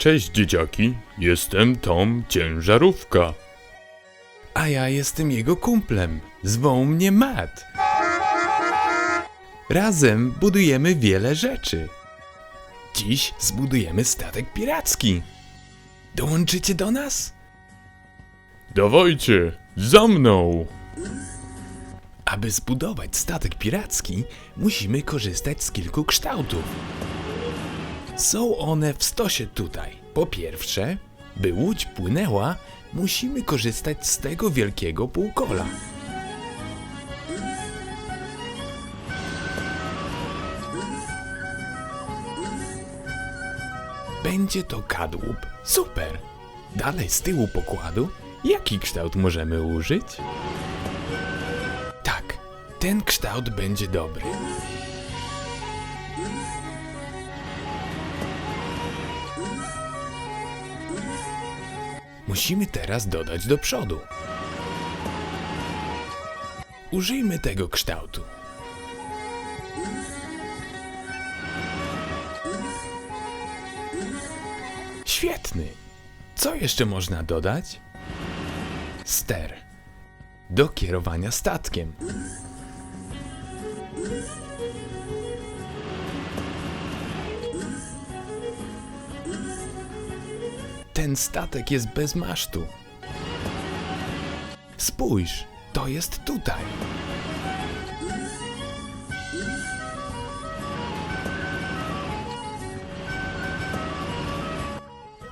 Cześć dzieciaki, jestem Tom Ciężarówka. A ja jestem jego kumplem. Zwą mnie Matt. Razem budujemy wiele rzeczy. Dziś zbudujemy statek piracki. Dołączycie do nas? Dawajcie, za mną! Aby zbudować statek piracki, musimy korzystać z kilku kształtów. Są one w stosie tutaj. Po pierwsze, by łódź płynęła, musimy korzystać z tego wielkiego półkola. Będzie to kadłub. Super! Dalej z tyłu pokładu, jaki kształt możemy użyć? Tak, ten kształt będzie dobry. Musimy teraz dodać do przodu. Użyjmy tego kształtu. Świetny. Co jeszcze można dodać? Ster. Do kierowania statkiem. Ten statek jest bez masztu. Spójrz, to jest tutaj.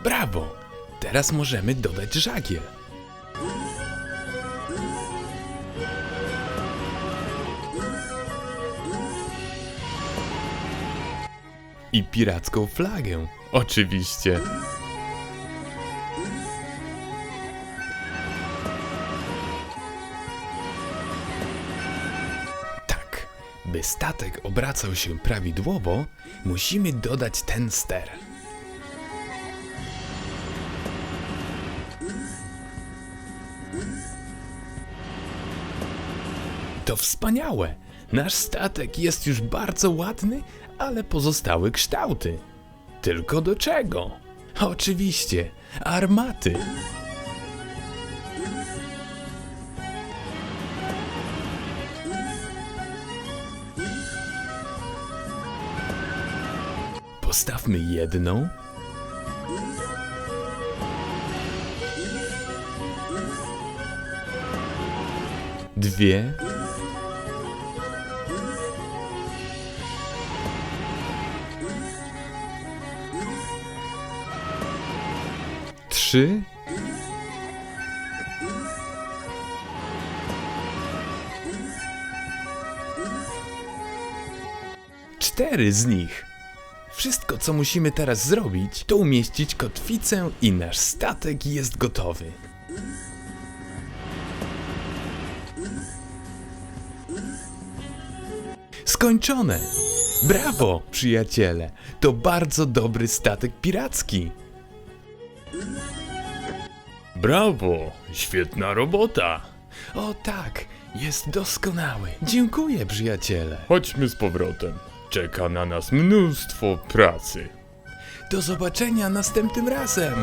Brawo! Teraz możemy dodać żagiel. I piracką flagę. Oczywiście. By statek obracał się prawidłowo, musimy dodać ten ster. To wspaniałe! Nasz statek jest już bardzo ładny, ale pozostały kształty. Tylko do czego? Oczywiście, armaty. Postawmy jedną. Dwie. Trzy. Cztery z nich. Wszystko, co musimy teraz zrobić, to umieścić kotwicę i nasz statek jest gotowy. Skończone! Brawo, przyjaciele! To bardzo dobry statek piracki. Brawo, świetna robota! O tak, jest doskonały. Dziękuję, przyjaciele. Chodźmy z powrotem. Czeka na nas mnóstwo pracy. Do zobaczenia następnym razem.